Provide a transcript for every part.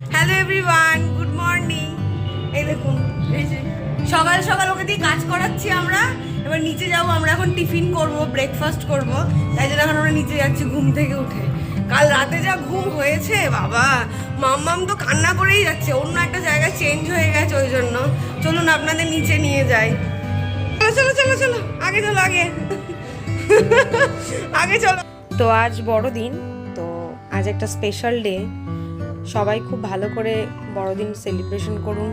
Hello everyone good morning এই দেখুন সকাল সকাল ওকে দিয়ে কাজ করাচ্ছি আমরা। এবার নিচে যাব, আমরা এখন টিফিন করব ব্রেকফাস্ট করব। তাই জন্য এখন আমরা নিচে যাচ্ছি ঘুম থেকে উঠে। কাল রাতে যা ঘুম হয়েছে, বাবা! মাম্মাম তো কান্না করেই যাচ্ছে। অন্য একটা জায়গায় চেঞ্জ হয়ে গেছে ওই জন্য। চলুন, আপনাদের নিচে নিয়ে যাই। চলো চলো চলো চলো। আগে চলো, আগে। আগে চলো। তো আজ বড়দিন, তো আজ একটা স্পেশাল ডে সবাই খুব ভালো করে বড়দিন সেলিব্রেশন করুন,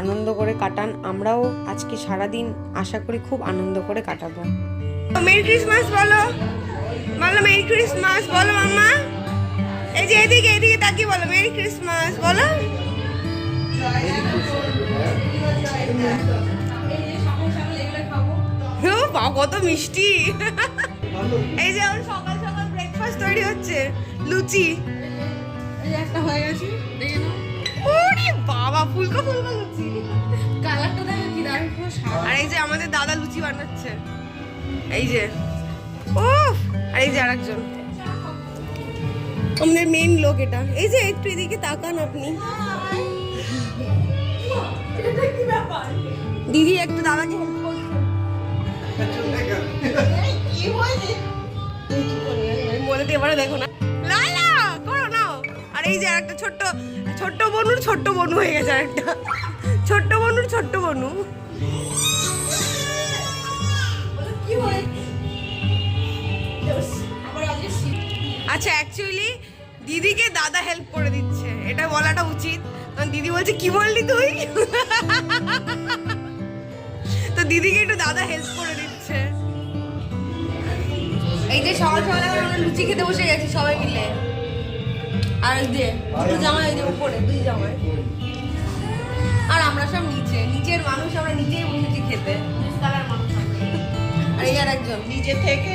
আনন্দ করে কাটান। আমরাও আজকে সারাদিন আশা করি খুব আনন্দ করে কাটাবো। মেরি ক্রিসমাস বলো বলো মেরি ক্রিসমাস, বলো মাম্মা। এই যে এদিকে এদিকে তাকিয়ে বলো, মেরি ক্রিসমাস, বলো। কত মিষ্টি। এই যে সকাল সকাল ব্রেকফাস্ট তৈরি হচ্ছে, লুচি। এই একটা হয়ে গেছে দেখে নাও। ওরে বাবা ফুলকো ফুলকো লুচি কালারটা দেখো কি দারুণ পুরো সাদা। আর এই যে আমাদের দাদা লুচি বানাচ্ছে। এই যে। ও আর এই যে আরেকজন। আমাদের মেইন লোক এটা। এই যে একটু এদিকে তাকান আপনি। দিদি একটু দাদাকে হেল্প করছে বলে দিয়ে এবারে দেখো না। এই যে একটা ছোট্ট ছোট্ট বনুর ছোট্ট বনু হয়ে গেছে একটা ছোট্ট বনুর ছোট্ট বনু। আচ্ছা অ্যাকচুয়ালি দিদিকে দাদা হেল্প করে দিচ্ছে। এটা বলাটা উচিত। কারণ দিদি বলছে, কি বললি তুই? তো দিদিকে একটু দাদা হেল্প করে দিচ্ছে। এই যে সকাল সকাল আমরা লুচি খেতে বসে গেছি সবাই মিলে। আর যে দুটো জামাই ওই যে উপরে, দুই জামাই। আর আমরা সব নিচে, নিচের মানুষ আমরা নিচেই বসেছি খেতে। আর এই আর একজন নিজে থেকে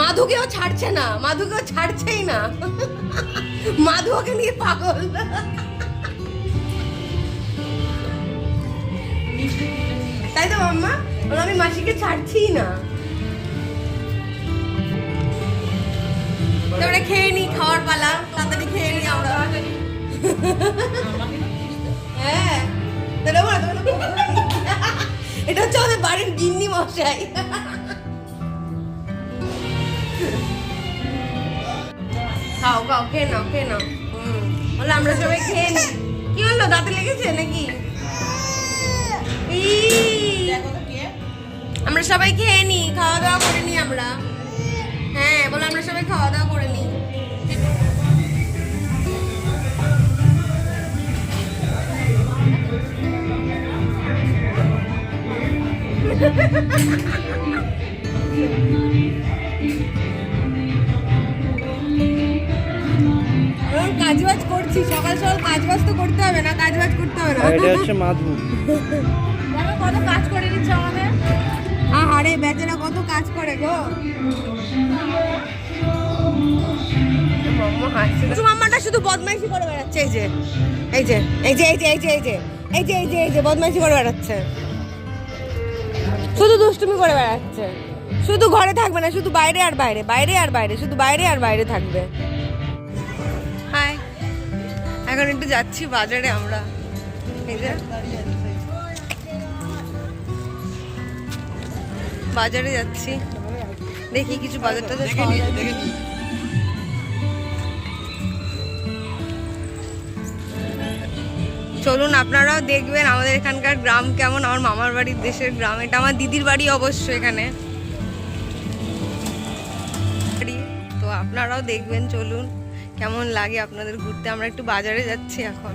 মাধুকেও ছাড়ছে না, মাধুকেও ছাড়ছেই না। মাধু ওকে নিয়ে পাগল। তাই তো মাম্মা আমি মাসিকে ছাড়ছি না। তোমরা খেয়ে নি খাওয়ার পালা, তাড়াতাড়ি খেয়ে নি আমরা। হ্যাঁ? এটা হচ্ছে আমাদের বাড়ির গিন্নি মশাই। খাও খাও, খেয়ে নাও খেয়ে নাও। বলে আমরা সবাই খেয়ে নি। কি হলো, দাঁতে লেগেছে নাকি? আমরা সবাই খেয়ে নি, খাওয়া দাওয়া করে নি আমরা। বলে আমরা সবাই খাওয়া দাওয়া করে নি এখন কাজবাজ করছি সকাল সকাল কাজবাজ তো করতে হবে না কাজবাজ করতে হবে না। এটা হচ্ছে মাধু। দেখো কত কাজ করে দিচ্ছে আমাদের। আরে বেচারা কত কাজ করে গো। শুধু বদমাইশি করে বেড়াচ্ছে, এই যে এই যে এই যে, এই এই এই যে এই যে এই যে এই যে, বদমাইশি করে বেড়াচ্ছে। শুধু দুষ্টুমি করে বেড়াচ্ছে। শুধু ঘরে থাকবে না, শুধু বাইরে আর বাইরে বাইরে আর বাইরে, শুধু বাইরে আর বাইরে থাকবে। এখন একটু যাচ্ছি বাজারে আমরা। এই যে। বাজারে যাচ্ছি। দেখি কিছু বাজার টাজার পাওয়া যায় নাকি। চলুন আপনারাও দেখবেন আমাদের এখানকার গ্রাম কেমন। আমার মামার বাড়ির দেশের গ্রাম। এটা আমার দিদির বাড়ি অবশ্য এখানে। বাড়ি। তো আপনারাও দেখবেন চলুন কেমন লাগে আপনাদের ঘুরতে। আমরা একটু বাজারে যাচ্ছি এখন।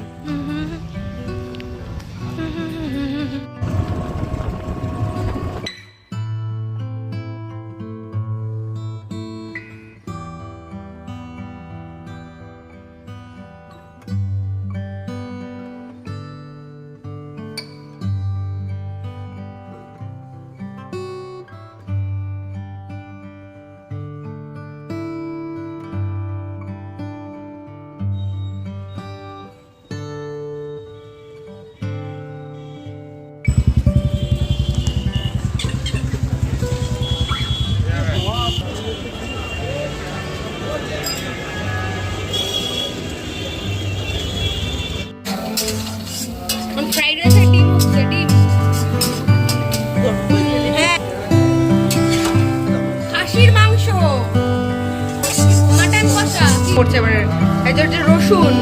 কষা মানে এটা হচ্ছে রসুন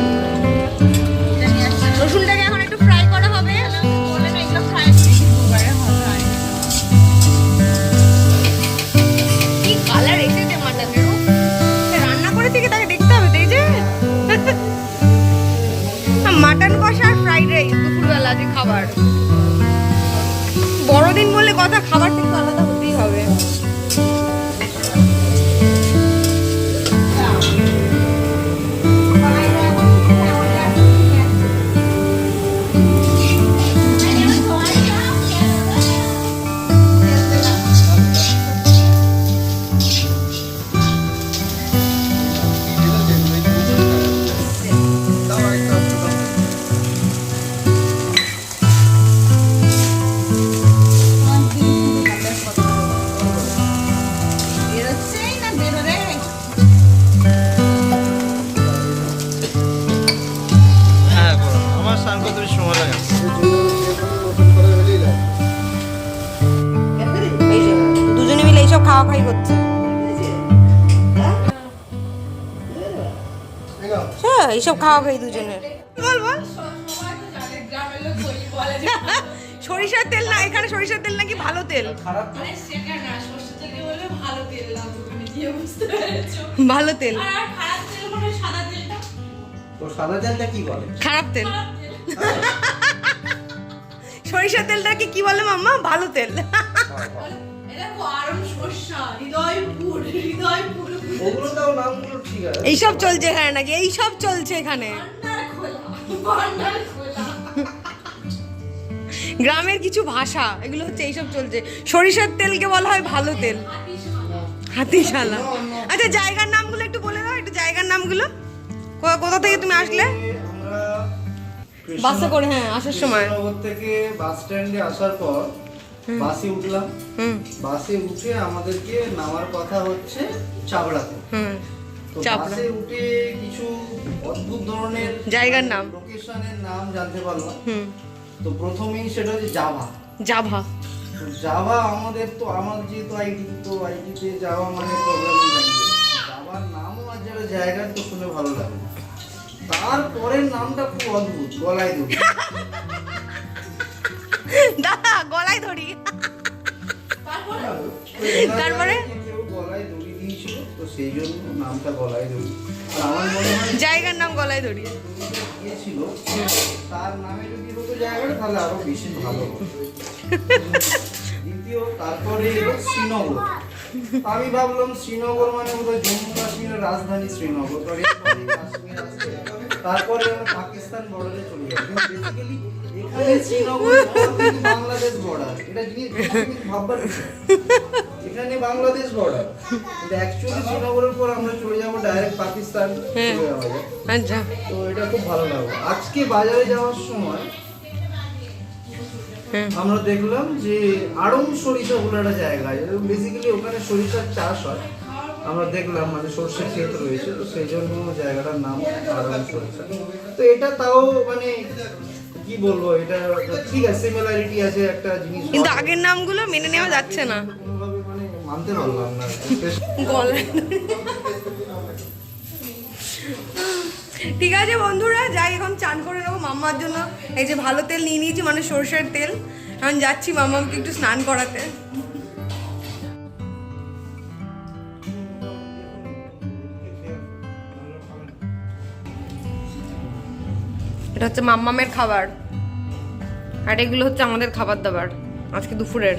খাওয়া খাই করছে হ্যাঁ এইসব খাওয়া খাই দুজনের বলব সরিষার তেল না, এখানে সরিষার তেল নাকি ভালো তেল? ভালো তেল। খারাপ তেল। সরিষার তেলটাকে কি বলে মাম্মা? ভালো তেল। এটা আরম হৃদয়পুর হৃদয়পুর। ওগুলো তাও নামগুলো ঠিক আছে। এইসব চলছে এখানে নাকি? এইসব চলছে এখানে। গ্রামের কিছু ভাষা এগুলো হচ্ছে এইসব চলছে। সরিষার তেলকে বলা হয় ভালো তেল। হাতিশালা। আচ্ছা জায়গার নামগুলো একটু বলে দাও একটু জায়গার নামগুলো। কো- কোথা থেকে তুমি আসলে? বাসে করে হ্যাঁ আসার সময়। থেকে বাস স্ট্যান্ডে আসার পর বাসে উঠলাম। বাসে উঠে আমাদেরকে নামার কথা হচ্ছে চাবড়াতে বাসে উঠে কিছু অদ্ভুত ধরনের জায়গার নাম। লোকেশনের নাম জানতে পারলাম। তো প্রথমেই সেটা হচ্ছে জাভা। জাভা। জাভা আমাদের তো আমার যেহেতু আইটি তো আইটিতে যাওয়া মানে ল্যাঙ্গুয়েজ জাভার নামও আর যারা জায়গার তো শুনে ভালো লাগে তারপরের নামটা খুব অদ্ভুত গলায় দাদা গলায় ধরি তারপরে? জায়গার নাম গলায় ধরি তার নামে যদি তাহলে বেশি ভালো দ্বিতীয় তারপরে শ্রীনগর আমি ভাবলাম শ্রীনগর মানে জম্মু কাশ্মীরের রাজধানী শ্রীনগর। তারপরে পাকিস্তান বর্ডারে চলে যাব শ্রীনগরের পর আমরা চলে যাব ডাইরেক্ট পাকিস্তান তো এটা খুব ভালো লাগল আজকে বাজারে যাওয়ার সময় আমরা দেখলাম যে আড়ং সরিষা বলে একটা জায়গা বেসিক্যালি ওখানে সরিষার চাষ হয় আমরা দেখলাম মানে সর্ষের ক্ষেত রয়েছে তো সেই জন্য জায়গাটার নাম আড়ং সরিষা তো এটা তাও মানে কি বলব এটা ঠিক আছে সিমিলারিটি আছে একটা জিনিস। কিন্তু আগের নামগুলো মেনে নেওয়া যাচ্ছে না। কোনোভাবে মানে মানতে পারলাম না। গলায় ঠিক আছে বন্ধুরা যাই এখন চান করে নেব মাম্মার জন্য। এই যে ভালো তেল নিয়ে নিয়েছি মানে সরষের তেল। এখন যাচ্ছি মাম্মাকে একটু স্নান করাতে। এটা হচ্ছে মাম্মামের খাবার। আর এগুলো হচ্ছে আমাদের খাবার দাবার আজকে দুপুরের।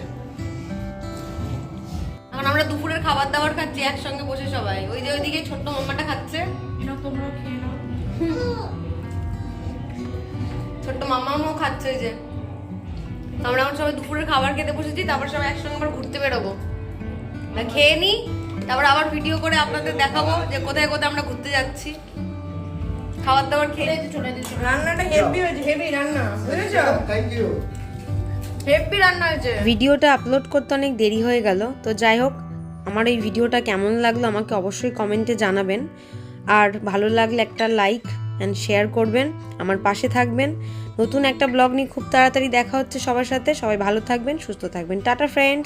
এখন আমরা দুপুরের খাবার দাবার খাচ্ছি একসঙ্গে বসে সবাই। ওই যে ওইদিকে ছোট্ট মাম্মাটা খাচ্ছে। ছোট্ট মাম্মাও খাচ্ছে ওই যে। আমরা এখন সবাই দুপুরের খাবার খেতে বসেছি তারপর সবাই একসঙ্গে আবার ঘুরতে বেরোবো। খেয়ে নিই তারপর আবার ভিডিও করে আপনাদের দেখাবো যে কোথায় কোথায় আমরা ঘুরতে যাচ্ছি। খাবার দাবার খেয়ে চলে দিচ্ছি রান্নাটা হেভি হয়েছে হেভি রান্না বুঝেছ? থ্যাংক ইউ হেভি রান্না হয়েছে। ভিডিওটা আপলোড করতে অনেক দেরি হয়ে গেল তো যাই হোক আমার এই ভিডিওটা কেমন লাগল আমাকে অবশ্যই কমেন্টে জানাবেন। আর ভালো লাগলে একটা লাইক অ্যান্ড শেয়ার করবেন আমার পাশে থাকবেন। নতুন একটা ব্লগ নিয়ে খুব তাড়াতাড়ি দেখা হচ্ছে সবার সাথে সবাই ভালো থাকবেন সুস্থ থাকবেন। Tata friends